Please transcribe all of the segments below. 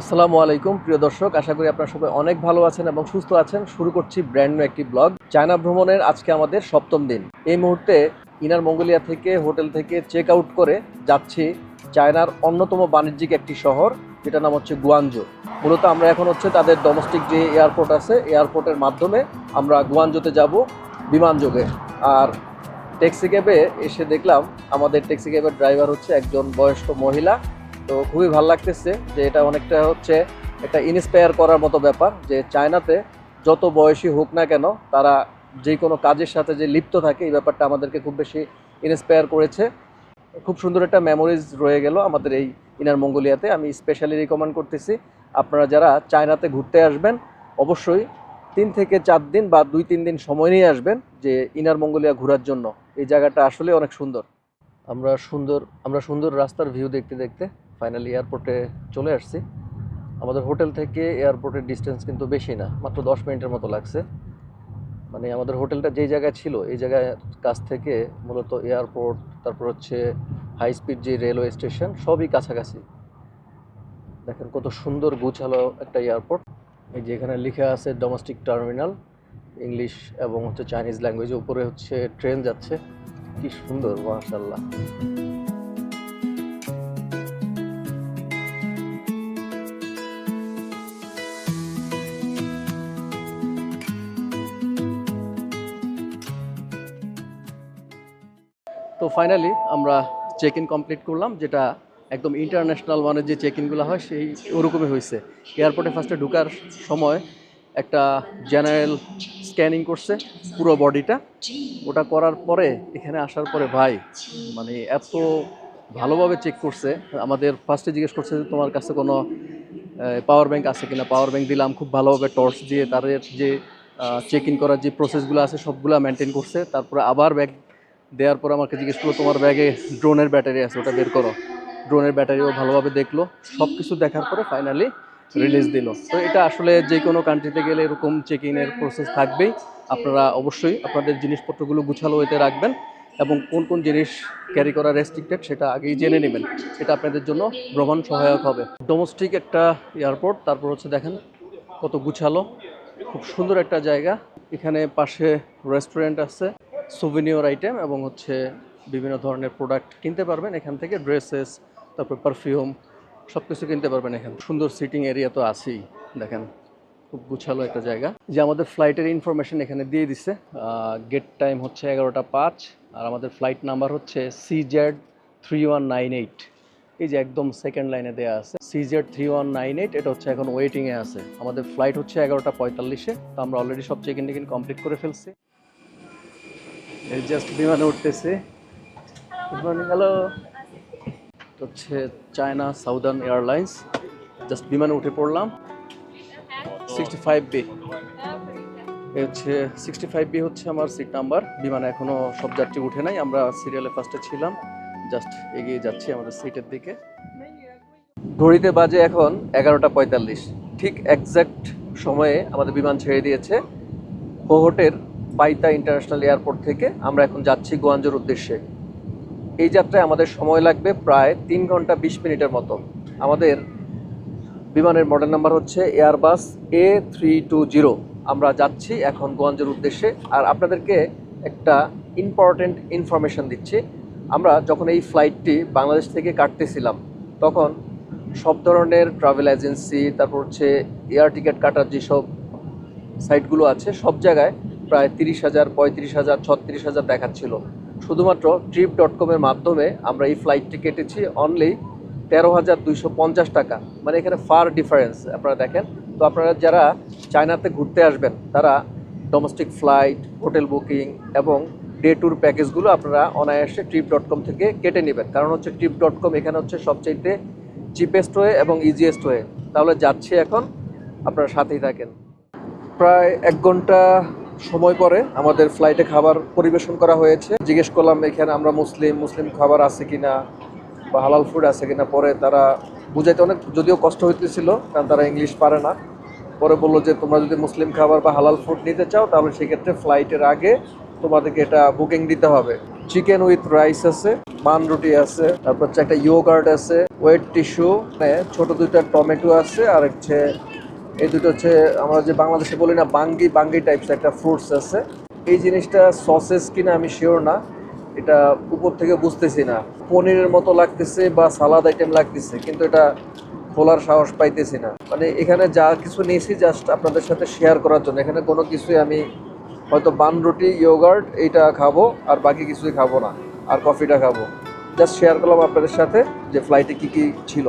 আসসালামু আলাইকুম, প্রিয় দর্শক। আশা করি আপনারা সবাই অনেক ভালো আছেন এবং সুস্থ আছেন। শুরু করছি ব্র্যান্ড নিউ একটি ব্লগ চায়না ভ্রমণের আজকে আমাদের সপ্তম দিন। এই মুহূর্তে ইনার মঙ্গোলিয়া থেকে হোটেল থেকে চেক আউট করে যাচ্ছি চায়নার অন্যতম বাণিজ্যিক একটি শহর, যেটার নাম হচ্ছে গুয়ানজো। মূলত আমরা এখন হচ্ছে তাদের ডোমেস্টিক যে এয়ারপোর্ট আছে এয়ারপোর্টের মাধ্যমে আমরা গুয়ানজোতে যাব বিমান যোগে। আর ট্যাক্সি ক্যাবে এসে দেখলাম আমাদের ট্যাক্সি ক্যাবের ড্রাইভার হচ্ছে একজন বয়স্ক মহিলা। তো খুবই ভালো লাগতেছে যে এটা অনেকটা হচ্ছে একটা ইন্সপায়ার করার মতো ব্যাপার যে চায়নাতে যত বয়সী হোক না কেন তারা যে কোনো কাজের সাথে যে লিপ্ত থাকে এই ব্যাপারটা আমাদেরকে খুব বেশি ইন্সপায়ার করেছে। খুব সুন্দর একটা মেমোরিজ রয়ে গেল আমাদের এই ইনার মঙ্গোলিয়াতে। আমি স্পেশালি রিকমেন্ড করতেছি, আপনারা যারা চায়নাতে ঘুরতে আসবেন, অবশ্যই তিন থেকে চার দিন বা দুই তিন দিন সময় নিয়ে আসবেন যে ইনার মঙ্গোলিয়া ঘোরার জন্য। এই জায়গাটা আসলে অনেক সুন্দর। আমরা সুন্দর আমরা সুন্দর রাস্তার ভিউ দেখতে দেখতে ফাইনালি এয়ারপোর্টে চলে আসছি। আমাদের হোটেল থেকে এয়ারপোর্টের ডিস্টেন্স কিন্তু বেশি না, মাত্র দশ মিনিটের মতো লাগছে। মানে আমাদের হোটেলটা যেই জায়গায় ছিল, এই জায়গায় কাছ থেকে মূলত এয়ারপোর্ট তারপর হচ্ছে হাই স্পিড যে রেলওয়ে স্টেশন সবই কাছাকাছি। দেখেন কত সুন্দর গুছালো একটা এয়ারপোর্ট এই যে এখানে লেখা আছে ডোমেস্টিক টার্মিনাল ইংলিশ এবং হচ্ছে চাইনিজ ল্যাঙ্গুয়েজে উপরে হচ্ছে ট্রেন যাচ্ছে। কি সুন্দর মাশাল্লাহ তো ফাইনালি আমরা চেক ইন কমপ্লিট করলাম, যেটা একদম ইন্টারন্যাশনাল মানের যে চেক ইনগুলো হয় সেই ওরকমই হয়েছে। এয়ারপোর্টে ফার্স্টে ঢোকার সময় একটা জেনারেল স্ক্যানিং করছে পুরো বডিটা ওটা করার পরে, এখানে আসার পরে ভাই মানে এত ভালোভাবে চেক করছে। আমাদের ফার্স্টে জিজ্ঞেস করছে যে, তোমার কাছে কোনো পাওয়ার ব্যাংক আছে কিনা? পাওয়ার ব্যাংক দিলাম, খুব ভালোভাবে টর্চ দিয়ে তাদের যে চেক ইন করার যে প্রসেসগুলো আছে, সবগুলো মেনটেন করছে। তারপরে আবার ব্যাগ দেওয়ার পর আমাকে জিজ্ঞেস করল, তোমার ব্যাগে ড্রোনের ব্যাটারি আছে, ওটা বের করো। ড্রোনের ব্যাটারিও ভালোভাবে দেখল সব কিছু দেখার পরে ফাইনালি রিলিজ দিল। তো এটা আসলে যে কোনো কান্ট্রিতে গেলে এরকম চেক ইনের প্রসেস থাকবেই। আপনারা অবশ্যই আপনাদের জিনিসপত্রগুলো গুছালো এতে রাখবেন এবং কোন কোন জিনিস ক্যারি করা রেস্ট্রিক্টেড সেটা আগেই জেনে নেবেন। এটা আপনাদের জন্য ভ্রমণ সহায়ক হবে। ডোমেস্টিক একটা এয়ারপোর্ট তারপর হচ্ছে দেখেন কত গুছালো। খুব সুন্দর একটা জায়গা। এখানে পাশে রেস্টুরেন্ট আছে। সুভিনিয়র আইটেম এবং হচ্ছে বিভিন্ন ধরনের প্রোডাক্ট কিনতে পারবেন এখান থেকে ড্রেসেস তারপর পারফিউম সব কিছু কিনতে পারবেন এখানে সুন্দর সিটিং এরিয়া তো আছেই, দেখেন, খুব গুছালো একটা জায়গা। যে আমাদের ফ্লাইটের ইনফরমেশন এখানে দিয়ে দিছে গেট টাইম হচ্ছে এগারোটা পাঁচ, আর আমাদের ফ্লাইট নাম্বার হচ্ছে C Z three one nine eight এই যে একদম সেকেন্ড লাইনে দেওয়া আছে C Z three one nine eight এটা হচ্ছে এখন ওয়েটিংয়ে আছে। আমাদের ফ্লাইট হচ্ছে এগারোটা পঁয়তাল্লিশে, তো আমরা অলরেডি সব চেক ইন কমপ্লিট করে ফেলছি। এই জাস্ট বিমানে উঠতেছে। গুড মর্নিং হ্যালো হচ্ছে চায়না সাউদার্ন এয়ারলাইন্স জাস্ট বিমানে উঠে পড়লাম। সিক্সটি ফাইভ বি হচ্ছে সিক্সটি ফাইভ বি হচ্ছে আমার সিট নাম্বার বিমানে এখনও সব যাত্রী উঠে নাই। আমরা সিরিয়ালে ফার্স্টে ছিলাম। জাস্ট এগিয়ে যাচ্ছি আমাদের সিটের দিকে। ঘড়িতে বাজে এখন এগারোটা পঁয়তাল্লিশ। ঠিক একজ্যাক্ট সময়ে আমাদের বিমান ছেড়ে দিয়েছে। হোহটের পাইতা ইন্টারন্যাশনাল এয়ারপোর্ট থেকে আমরা এখন যাচ্ছি গোয়াঞ্জোর উদ্দেশ্যে। এই যাত্রায় আমাদের সময় লাগবে প্রায় তিন ঘণ্টা বিশ মিনিটের মতো। আমাদের বিমানের মডেল নাম্বার হচ্ছে Airbus A three two zero আমরা যাচ্ছি এখন গোয়াঞ্জোর উদ্দেশ্যে। আর আপনাদেরকে একটা ইম্পর্টেন্ট ইনফরমেশন দিচ্ছি। আমরা যখন এই ফ্লাইটটি বাংলাদেশ থেকে কাটতেছিলাম, তখন সব ধরনের ট্রাভেল এজেন্সি তারপর হচ্ছে এয়ার টিকিট কাটার যেসব সাইটগুলো আছে, সব জায়গায় প্রায় তিরিশ হাজার, পঁয়ত্রিশ হাজার, ছত্রিশ হাজার দেখাচ্ছিল। শুধুমাত্র ট্রিপ ডট কমের মাধ্যমে আমরা এই ফ্লাইটটি কেটেছি অনলি তেরো হাজার দুইশো পঞ্চাশ টাকা। মানে এখানে ফার ডিফারেন্স আপনারা দেখেন। তো আপনারা যারা চায়নাতে ঘুরতে আসবেন, তারা ডোমেস্টিক ফ্লাইট হোটেল বুকিং এবং ডে ট্যুর প্যাকেজগুলো আপনারা অনায়াসে ট্রিপ ডট কম থেকে কেটে নেবেন। কারণ হচ্ছে ট্রিপ ডট কম এখানে হচ্ছে সবচাইতে চিপেস্ট ওয়ে এবং ইজিয়েস্ট ওয়ে তাহলে যাচ্ছি এখন, আপনারা সাথেই থাকেন। প্রায় এক ঘণ্টা সময় পরে আমাদের ফ্লাইটে খাবার পরিবেশন করা হয়েছে। জিজ্ঞেস করলাম, এখানে আমরা মুসলিম মুসলিম খাবার আছে কিনা বা হালাল ফুড আছে কিনা? পরে তারা বুঝাইতে অনেক, যদিও কষ্ট হইতেছিল, কারণ তারা ইংলিশ পারে না। পরে বলল যে, তোমরা যদি মুসলিম খাবার বা হালাল ফুড নিতে চাও, তাহলে সেক্ষেত্রে ফ্লাইটের আগে তোমাদেরকে এটা বুকিং দিতে হবে। চিকেন উইথ রাইস আছে, মান রুটি আছে, তারপর হচ্ছে একটা ইয়োগার্ট আছে ওয়েট টিস্যু ছোট দুইটা টমেটো আছে, আর হচ্ছে এই দুটো হচ্ছে আমরা যে বাংলাদেশে বলি না, বাঙ্গি বাঙ্গি টাইপস একটা ফ্রুটস আছে। এই জিনিসটা সসেস কিনা আমি শিওর না, এটা উপর থেকে বুঝতেছি না। পনিরের মতো লাগতেছে বা সালাদ আইটেম লাগতেছে, কিন্তু এটা খোলার সাহস পাইতেছি না। মানে এখানে যা কিছু নিয়েছি জাস্ট আপনাদের সাথে শেয়ার করার জন্য। এখানে কোনো কিছুই আমি হয়তো বান রুটি ইয়োগার্ট এইটা খাব, আর বাকি কিছুই খাব না, আর কফিটা খাব। জাস্ট শেয়ার করলাম আপনাদের সাথে যে ফ্লাইটে কি কি ছিল।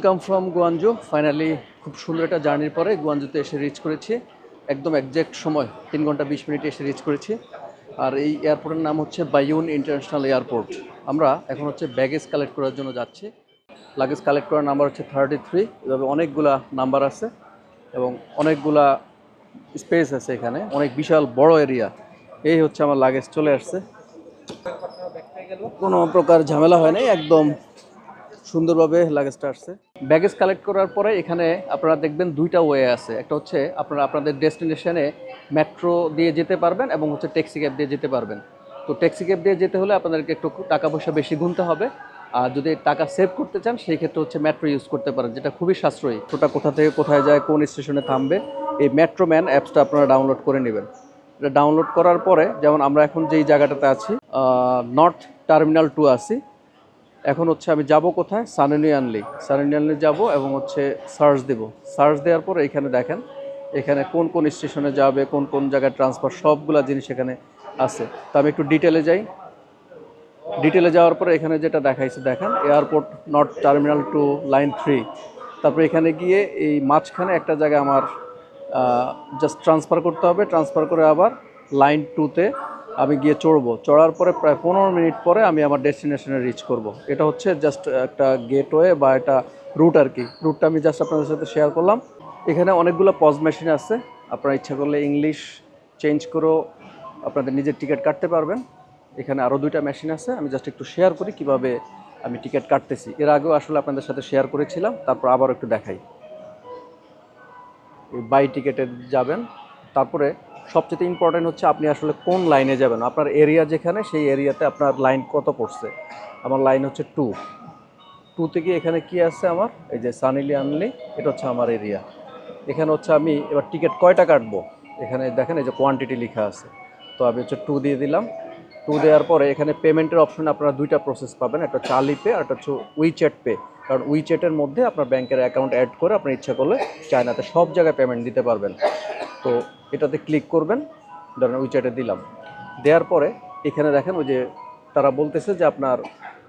ওয়েলকাম ফ্রম গুয়াঞ্জু ফাইনালি খুব সুন্দর একটা জার্নির পরে গুয়াঞ্জুতে এসে রিচ করেছি। একদম একজ্যাক্ট সময়, তিন ঘণ্টা বিশ মিনিটে এসে রিচ করেছি। আর এই এয়ারপোর্টের নাম হচ্ছে বায়ুন ইন্টারন্যাশনাল এয়ারপোর্ট আমরা এখন হচ্ছে ব্যাগেজ কালেক্ট করার জন্য যাচ্ছি। লাগেজ কালেক্ট করার নাম্বার হচ্ছে থার্টি থ্রি এভাবে অনেকগুলা নাম্বার আছে এবং অনেকগুলা স্পেস আছে এখানে। অনেক বিশাল বড় এরিয়া এই হচ্ছে আমার লাগেজ চলে আসছে। কোনো প্রকার ঝামেলা হয় নাই। একদম সুন্দরভাবে লাগেজটা আসছে। ব্যাগেজ কালেক্ট করার পরে এখানে আপনারা দেখবেন দুইটা ওয়ে আছে। একটা হচ্ছে আপনারা আপনাদের ডেস্টিনেশনে মেট্রো দিয়ে যেতে পারবেন এবং হচ্ছে ট্যাক্সি ক্যাব দিয়ে যেতে পারবেন। তো ট্যাক্সি ক্যাব দিয়ে যেতে হলে আপনাদেরকে একটু টাকা পয়সা বেশি গুনতে হবে। আর যদি টাকা সেভ করতে চান, সেই ক্ষেত্রে হচ্ছে মেট্রো ইউজ করতে পারেন, যেটা খুবই সাশ্রয়ী। ওটা কোথা থেকে কোথায় যায়, কোন স্টেশনে থামবে, এই মেট্রো ম্যান অ্যাপসটা আপনারা ডাউনলোড করে নেবেন। এটা ডাউনলোড করার পরে, যেমন আমরা এখন যেই জায়গাটাতে আছি নর্থ টার্মিনাল টু আছি। এখন হচ্ছে আমি যাব কোথায়? সানিনিয়ানলি সানিনিয়ানলি যাব এবং হচ্ছে সার্চ দেব। সার্চ দেওয়ার পর এখানে দেখেন, এখানে কোন কোন স্টেশনে যাবে, কোন কোন জায়গায় ট্রান্সফার সবগুলা জিনিস এখানে আছে। তো আমি একটু ডিটেলে যাই। ডিটেলে যাওয়ার পরে এখানে যেটা দেখাইছে, দেখেন airport north terminal two line three তারপরে এখানে গিয়ে এই মাঝখানে একটা জায়গায় আমার জাস্ট ট্রান্সফার করতে হবে। ট্রান্সফার করে আবার লাইন টুতে আমি গিয়ে চড়বো। চড়ার পরে প্রায় পনেরো মিনিট পরে আমি আমার ডেস্টিনেশনে রিচ করব। এটা হচ্ছে জাস্ট একটা গেটওয়ে বা একটা রুট আর কি। রুটটা আমি জাস্ট আপনাদের সাথে শেয়ার করলাম। এখানে অনেকগুলো পজ মেশিন আছে। আপনারা ইচ্ছা করলে ইংলিশ চেঞ্জ করেও আপনাদের নিজের টিকিট কাটতে পারবেন। এখানে আরও দুইটা মেশিন আছে। আমি জাস্ট একটু শেয়ার করি কীভাবে আমি টিকিট কাটতেছি। এর আগেও আসলে আপনাদের সাথে শেয়ার করেছিলাম। তারপর আবার একটু দেখাই। বাই টিকেটে যাবেন। তারপরে সবচেয়ে ইম্পর্টেন্ট হচ্ছে আপনি আসলে কোন লাইনে যাবেন? আপনার এরিয়া যেখানে, সেই এরিয়াতে আপনার লাইন কত পড়ছে? আমার লাইন হচ্ছে টু টু থেকে এখানে কি আছে আমার? এই যে সানিলি আনলি এটা হচ্ছে আমার এরিয়া এখানে হচ্ছে আমি এবার টিকিট কয়টা কাটবো? এখানে দেখেন এই যে কোয়ান্টিটি লেখা আছে। তো আমি হচ্ছে টু দিয়ে দিলাম। টু দেওয়ার পরে এখানে পেমেন্টের অপশনে আপনারা দুইটা প্রসেস পাবেন। একটা চালি পে আর একটা হচ্ছে উইচ্যাট পে কারণ উইচ্যাটের মধ্যে আপনার ব্যাংকের অ্যাকাউন্ট অ্যাড করে আপনার ইচ্ছা করলে চায়নাতে সব জায়গায় পেমেন্ট দিতে পারবেন। তো এটাতে ক্লিক করবেন, ধরেন উইচ্যাটে দিলাম। দেওয়ার পরে এখানে দেখেন ওই যে তারা বলতেছে যে আপনার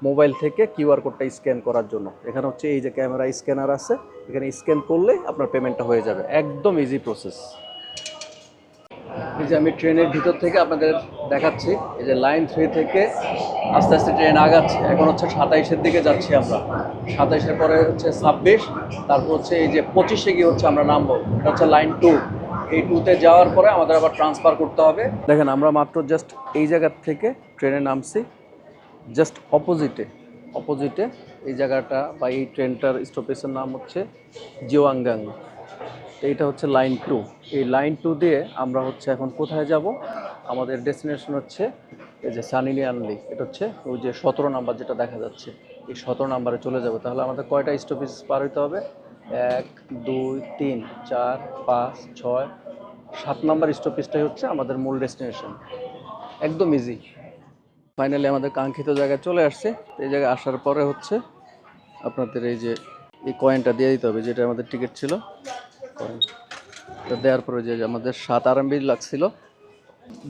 মোবাইল থেকে কিউআর কোডটা স্ক্যান করার জন্য। এখানে হচ্ছে এই যে ক্যামেরা স্ক্যানার আছে, এখানে স্ক্যান করলে আপনার পেমেন্টটা হয়ে যাবে। একদম ইজি প্রসেস এই যে আমি ট্রেনের ভিতর থেকে আপনাদের দেখাচ্ছি, এই যে লাইন থ্রি থেকে আস্তে আস্তে ট্রেন আগাচ্ছে। এখন হচ্ছে সাতাইশের দিকে যাচ্ছি আমরা। সাতাইশের পরে হচ্ছে ছাব্বিশ, তারপর হচ্ছে এই যে পঁচিশে গিয়ে হচ্ছে আমরা নামবো। এটা হচ্ছে লাইন টু এই টুতে যাওয়ার পরে আমাদের আবার ট্রান্সফার করতে হবে। দেখেন, আমরা মাত্র জাস্ট এই জায়গার থেকে ট্রেনে নামছি। জাস্ট অপোজিটে অপোজিটে এই জায়গাটা বা এই ট্রেনটার স্টপেজের নাম হচ্ছে জিওয়াঙ্গাং এইটা হচ্ছে লাইন টু এই লাইন টু দিয়ে আমরা হচ্ছে এখন কোথায় যাব? আমাদের ডেস্টিনেশন হচ্ছে এই যে সানিলি আনলি এটা হচ্ছে ওই যে সতেরো নাম্বার যেটা দেখা যাচ্ছে। এই সতেরো নাম্বারে চলে যাবে। তাহলে আমাদের কয়টা স্টপেজ পার হইতে হবে? এক, দুই, তিন, চার, পাঁচ, ছয় সাত নম্বর স্টপেজটাই হচ্ছে আমাদের মূল ডেস্টিনেশন। একদম ইজি ফাইনালি আমাদের কাঙ্ক্ষিত জায়গায় চলে আসছে। এই জায়গায় আসার পরে হচ্ছে আপনাদের এই যে এই কয়েনটা দিয়ে দিতে হবে, যেটা আমাদের টিকিট ছিল। কয়েন দেওয়ার পরে যে আমাদের সাত আরএমবি লাগছিল।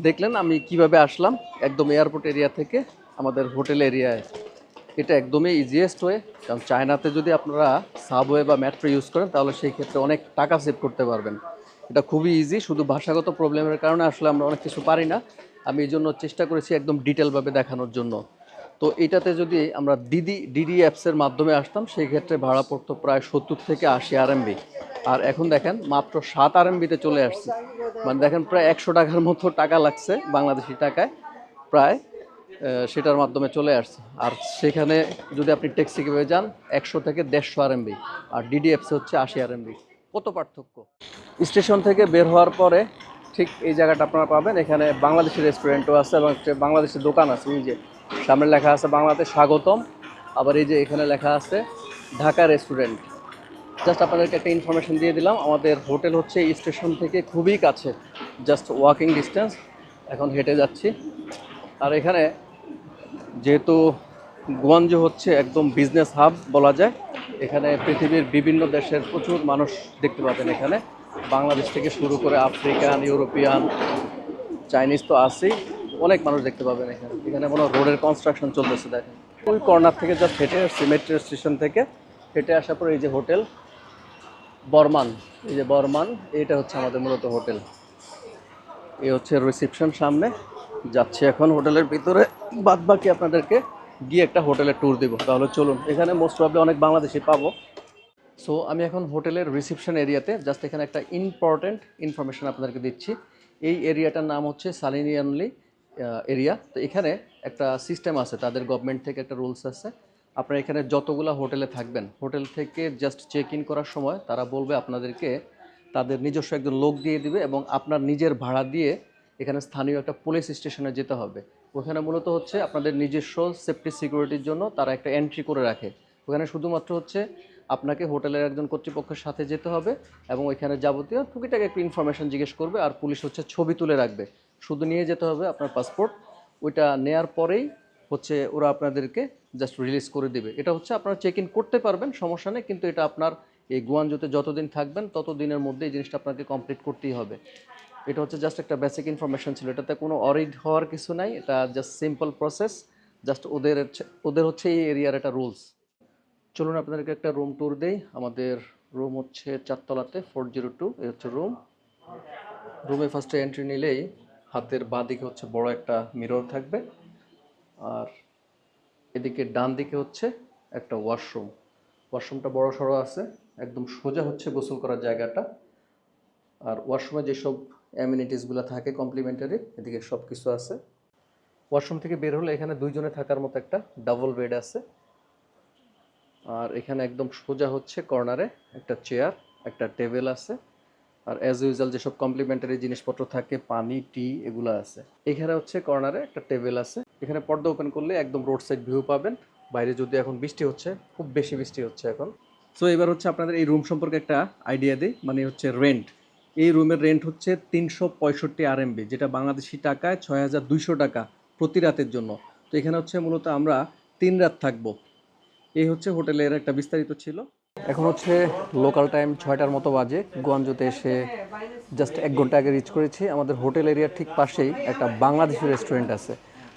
দেখলেন আমি কীভাবে আসলাম? একদম এয়ারপোর্ট এরিয়া থেকে আমাদের হোটেল এরিয়ায় এটা একদমই ইজিয়েস্ট ওয়ে কারণ চায়নাতে যদি আপনারা সাবওয়ে বা মেট্রো ইউজ করেন, তাহলে সেই ক্ষেত্রে অনেক টাকা সেভ করতে পারবেন। এটা খুবই ইজি শুধু ভাষাগত প্রবলেমের কারণে আসলে আমরা অনেক কিছু পারি না। আমি এই জন্য চেষ্টা করেছি একদম ডিটেলভাবে দেখানোর জন্য। তো এটাতে যদি আমরা দিদি ডিডি অ্যাপসের মাধ্যমে আসতাম সেই ক্ষেত্রে ভাড়া পড়তো প্রায় সত্তর থেকে আশি আরএমবি আর এখন দেখেন, মাত্র সাত আরএমবিতে চলে আসছে। মানে দেখেন, প্রায় একশো টাকার মতো টাকা লাগছে বাংলাদেশি টাকায়। প্রায় সেটার মাধ্যমে চলে আসছে। আর সেখানে যদি আপনি ট্যাক্সি কীভাবে যান, একশো থেকে দেড়শো আরএমবি আর ডিডিএফসি হচ্ছে আশি আরএমবি কত পার্থক্য স্টেশন থেকে বের হওয়ার পরে ঠিক এই জায়গাটা আপনারা পাবেন। এখানে বাংলাদেশি রেস্টুরেন্টও আছে এবং একটা বাংলাদেশি দোকান আছে। এই যে সামনে লেখা আছে বাংলাদেশ স্বাগতম। আবার এই যে এখানে লেখা আছে ঢাকা রেস্টুরেন্ট জাস্ট আপনাদেরকে একটা ইনফরমেশন দিয়ে দিলাম। আমাদের হোটেল হচ্ছে স্টেশন থেকে খুবই কাছে। জাস্ট ওয়াকিং ডিস্টেন্স এখন হেঁটে যাচ্ছি। আর এখানে যেহেতু গোয়াঞ্জো হচ্ছে একদম বিজনেস হাব বলা যায় এখানে পৃথিবীর বিভিন্ন দেশের প্রচুর মানুষ দেখতে পাবেন এখানে। বাংলাদেশ থেকে শুরু করে আফ্রিকান, ইউরোপিয়ান, চাইনিজ তো আছেই। অনেক মানুষ দেখতে পাবেন এখানে। এখানে কোনো রোডের কনস্ট্রাকশন চলতেছে, দেখেন। ওই কর্নার থেকে যা হেঁটে আসছি স্টেশন থেকে। হেঁটে আসার পর এই যে হোটেল বর্মান। এই যে বর্মান, এটা হচ্ছে আমাদের মূলত হোটেল এই হচ্ছে রিসেপশন সামনে। যাচ্ছি এখন হোটেলের ভিতরে। বাদ বাকি আপনাদেরকে গিয়ে একটা হোটেলের ট্যুর দেবো। তাহলে চলুন, এখানে মোস্ট প্রবলি অনেক বাংলাদেশি পাবো। সো আমি এখন হোটেলের রিসেপশন এরিয়াতে জাস্ট এখানে একটা ইম্পর্ট্যান্ট ইনফরমেশন আপনাদেরকে দিচ্ছি। এই এরিয়াটার নাম হচ্ছে সালিনিয়ানলি এরিয়া তো এখানে একটা সিস্টেম আছে, তাদের গভর্নমেন্ট থেকে একটা রুলস আছে। আপনারা এখানে যতগুলো হোটেলে থাকবেন, হোটেল থেকে জাস্ট চেক ইন করার সময় তারা বলবে আপনাদেরকে তাদের নিজস্ব একজন লোক দিয়ে দিবে এবং আপনার নিজের ভাড়া দিয়ে এখানে স্থানীয় একটা পুলিশ স্টেশনে যেতে হবে। ওখানে মূলত হচ্ছে আপনাদের নিজস্ব সেফটি সিকিউরিটির জন্য তারা একটা এন্ট্রি করে রাখে। ওখানে শুধুমাত্র হচ্ছে আপনাকে হোটেলের একজন কর্তৃপক্ষের সাথে যেতে হবে এবং ওইখানে যাবতীয় টুকিটাকে একটু ইনফরমেশন জিজ্ঞেস করবে আর পুলিশ হচ্ছে ছবি তুলে রাখবে। শুধু নিয়ে যেতে হবে আপনার পাসপোর্ট ওইটা নেয়ার পরেই হচ্ছে ওরা আপনাদেরকে জাস্ট রিলিজ করে দিবে। এটা হচ্ছে আপনারা চেক ইন করতে পারবেন, সমস্যা নেই, কিন্তু এটা আপনার এই গুয়াঞ্জোতে যতদিন থাকবেন তত দিনের মধ্যে এই জিনিসটা আপনাকে কমপ্লিট করতেই হবে। এটা হচ্ছে জাস্ট একটা বেসিক ইনফরমেশন ছিল। এটাতে কোনো অরিড হওয়ার কিছু নাই, এটা জাস্ট সিম্পল প্রসেস জাস্ট ওদের ওদের হচ্ছে এই এরিয়ার একটা রুলস চলুন আপনাদেরকে একটা রুম ট্যুর দেই। আমাদের রুম হচ্ছে চারতলাতে ফোর জিরো টু এই হচ্ছে রুম রুমে ফার্স্টে এন্ট্রি নিলেই হাতের বাঁ দিকে হচ্ছে বড় একটা মিরর থাকবে। আর এদিকে ডান দিকে হচ্ছে একটা ওয়াশরুম ওয়াশরুমটা বড় সড়ো আছে, একদম সোজা হচ্ছে গোসল করার জায়গাটা। আর ওয়াশরুমে যেসব অ্যামিনিটিসগুলো থাকে কমপ্লিমেন্টারি এদিকে সব কিছু আছে। ওয়াশরুম থেকে বের হলে এখানে দুইজনে থাকার মতো একটা ডাবল বেড আছে। আর এখানে একদম সোজা হচ্ছে কর্নারে একটা চেয়ার একটা টেবিল আছে। আর অ্যাজ ইউজুয়াল যেসব কমপ্লিমেন্টারি জিনিসপত্র থাকে, পানি টি এগুলো আছে। এখানে হচ্ছে কর্নারে একটা টেবিল আছে। এখানে পর্দা ওপেন করলে একদম রোড সাইড ভিউ পাবেন। বাইরে যদি এখন বৃষ্টি হচ্ছে, খুব বেশি বৃষ্টি হচ্ছে এখন। সো এবার হচ্ছে আপনাদের এই রুম সম্পর্কে একটা আইডিয়া দিই মানে হচ্ছে রেন্ট এই রুমের রেন্ট হচ্ছে তিনশো পঁয়ষট্টি আরএমবি যেটা বাংলাদেশি টাকায় ছয় হাজার দুইশো টাকা প্রতি রাতের জন্য। তো এখানে হচ্ছে মূলত আমরা তিন রাত থাকব। এই হচ্ছে হোটেলের একটা বিস্তারিত ছিল। এখন হচ্ছে লোকাল টাইম ছয়টার মতো বাজে। গোয়াঞ্জোতে এসে জাস্ট এক ঘণ্টা আগে রিচ করেছি। আমাদের হোটেল এরিয়ার ঠিক পাশেই একটা বাংলাদেশি রেস্টুরেন্ট আছে।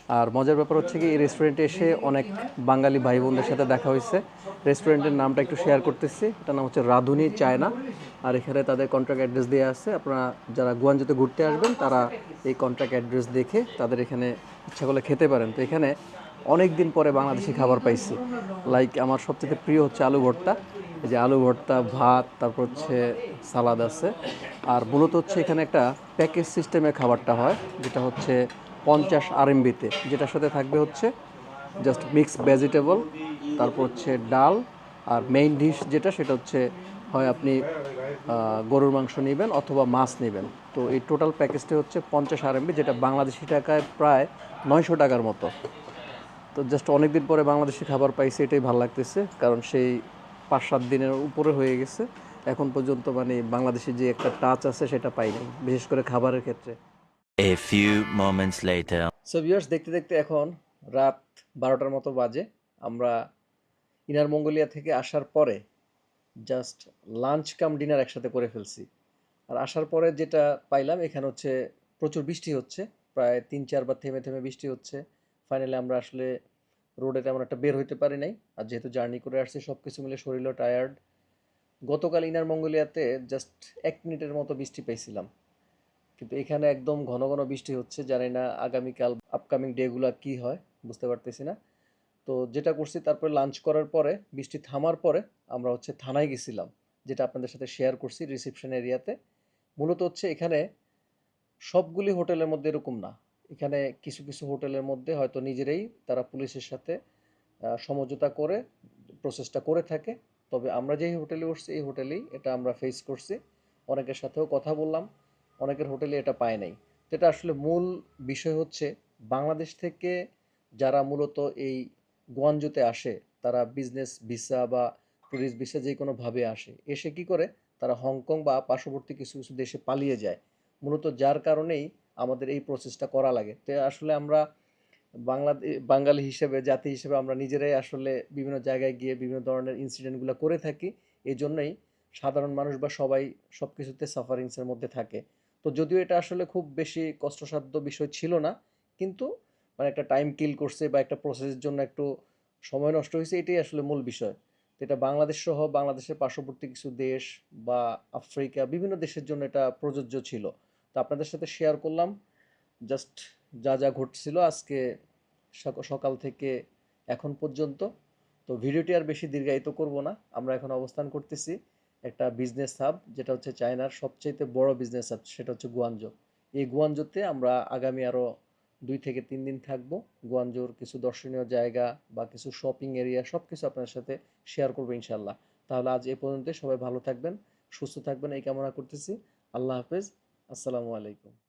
আর মজার ব্যাপার হচ্ছে কি, এই রেস্টুরেন্টে এসে অনেক বাঙালি ভাই বোনদের সাথে দেখা হয়েছে। রেস্টুরেন্টের নামটা একটু শেয়ার করতেছি। এটার নাম হচ্ছে রাধুনি চায়না। আর এখানে তাদের কন্ট্রাক্ট অ্যাড্রেস দেওয়া আছে। আপনারা যারা গোয়াঞ্জোতে ঘুরতে আসবেন, তারা এই কন্ট্রাক্ট অ্যাড্রেস দেখে তাদের এখানে ইচ্ছা করলে খেতে পারেন। তো এখানে অনেক দিন পরে বাংলাদেশি খাবার পাইছি। লাইক আমার সবচেয়ে প্রিয় হচ্ছে আলু ভর্তা। এই যে আলু ভর্তা, ভাত, তারপর হচ্ছে সালাদ আছে। আর মূলত হচ্ছে এখানে একটা প্যাকেজ সিস্টেমের খাবারটা হয়, যেটা হচ্ছে পঞ্চাশ আরএমবিতে, যেটার সাথে থাকবে হচ্ছে জাস্ট মিক্স ভেজিটেবল তারপর হচ্ছে ডাল আর মেইন ডিশ যেটা, সেটা হচ্ছে হয় আপনি গরুর মাংস নেবেন অথবা মাছ নেবেন। তো এই টোটাল প্যাকেজটা হচ্ছে পঞ্চাশ আরএমবি, যেটা বাংলাদেশি টাকায় প্রায় নয়শো টাকার মতো। তো জাস্ট অনেক দিন পরে বাংলাদেশি খাবার পাইছি, এটাই ভালো লাগতেছে, কারণ সেই পাঁচ সাত দিনের উপরে হয়ে গেছে। এখন পর্যন্ত মানে বাংলাদেশি যে একটা টাচ আছে, সেটা পাইনি, বিশেষ করে খাবারের ক্ষেত্রে। A few moments later. So viewers দেখতে দেখতে এখন রাত বারোটার মতো বাজে। আমরা ইনার মঙ্গোলিয়া থেকে আসার পরে জাস্ট লাঞ্চ কাম ডিনার একসাথে করে ফেলছি। আর আসার পরে যেটা পাইলাম, এখানে হচ্ছে প্রচুর বৃষ্টি হচ্ছে। প্রায় তিন চারবার থেমে থেমে বৃষ্টি হচ্ছে। ফাইনালি আমরা আসলে রোডে তেমন একটা বের হইতে পারি নাই। আর যেহেতু জার্নি করে আসছি সব কিছু মিলে শরীরও টায়ার্ড গতকাল ইনার মঙ্গোলিয়াতে জাস্ট এক মিনিটের মতো বৃষ্টি পেয়েছিলাম কিন্তু এখানে একদম ঘন ঘন বৃষ্টি হচ্ছে, জানি না আগামীকাল আপকামিং ডেগুলো কি হয়, বুঝতে পারতেছি না। তো যেটা করছি, তারপরে লাঞ্চ করার পরে, বৃষ্টি থামার পরে আমরা হচ্ছে থানায় গেছিলাম, যেটা আপনাদের সাথে শেয়ার করছি রিসেপশন এরিয়াতে মূলত হচ্ছে এখানে সবগুলি হোটেলের মধ্যে এরকম না। এখানে কিছু কিছু হোটেলের মধ্যে হয়তো নিজেরাই তারা পুলিশের সাথে সমঝোতা করে প্রসেসটা করে থাকে। তবে আমরা যেই হোটেলে উঠছি এই হোটেলেই এটা আমরা ফেস করছি। অনেকের সাথেও কথা বললাম। অনেকের হোটেলে এটা পায় নাই। তো এটা আসলে মূল বিষয় হচ্ছে বাংলাদেশ থেকে যারা মূলত এই গোয়াঞ্জুতে আসে, তারা বিজনেস ভিসা বা ট্যুরিস্ট ভিসা যে কোনোভাবে আসে, এসে কি করে? তারা হংকং বা পার্শ্ববর্তী কিছু কিছু দেশে পালিয়ে যায়। মূলত যার কারণেই আমাদের এই প্রসেসটা করা লাগে। তো আসলে আমরা বাংলাদেশ বাঙালি হিসেবে, জাতি হিসেবে আমরা নিজেরাই আসলে বিভিন্ন জায়গায় গিয়ে বিভিন্ন ধরনের ইনসিডেন্টগুলো করে থাকি। এই জন্যই সাধারণ মানুষ বা সবাই সব কিছুতে সাফারিংসের মধ্যে থাকে। তো যদিও এটা আসলে খুব বেশি কষ্টসাধ্য বিষয় ছিল না, কিন্তু মানে একটা টাইম কিল করছে বা একটা প্রসেসের জন্য একটু সময় নষ্ট হয়েছে, এটাই আসলে মূল বিষয়। তো এটা বাংলাদেশ সহ বাংলাদেশের পার্শ্ববর্তী কিছু দেশ বা আফ্রিকা, বিভিন্ন দেশের জন্য এটা প্রযোজ্য ছিল। তো আপনাদের সাথে শেয়ার করলাম জাস্ট যা যা ঘটছিল আজকে সকাল থেকে এখন পর্যন্ত। তো ভিডিওটি আর বেশি দীর্ঘায়িত করব না, আমরা এখন অবস্থান করতেছি। একটা বিজনেস হাব যেটা হচ্ছে চায়নার সবচাইতে বড় বিজনেস হাব সেটা হচ্ছে গুয়াঞ্জো এই গুয়াঞ্জোতে আমরা আগামী আরও দুই থেকে তিন দিন থাকব। গুয়াঞ্জোর কিছু দর্শনীয় জায়গা বা কিছু শপিং এরিয়া সব কিছু আপনার সাথে শেয়ার করব ইনশাল্লাহ তাহলে আজ এ পর্যন্ত সবাই ভালো থাকবেন, সুস্থ থাকবেন, এই কামনা করতেছি। আল্লাহ হাফেজ, আসসালামু আলাইকুম।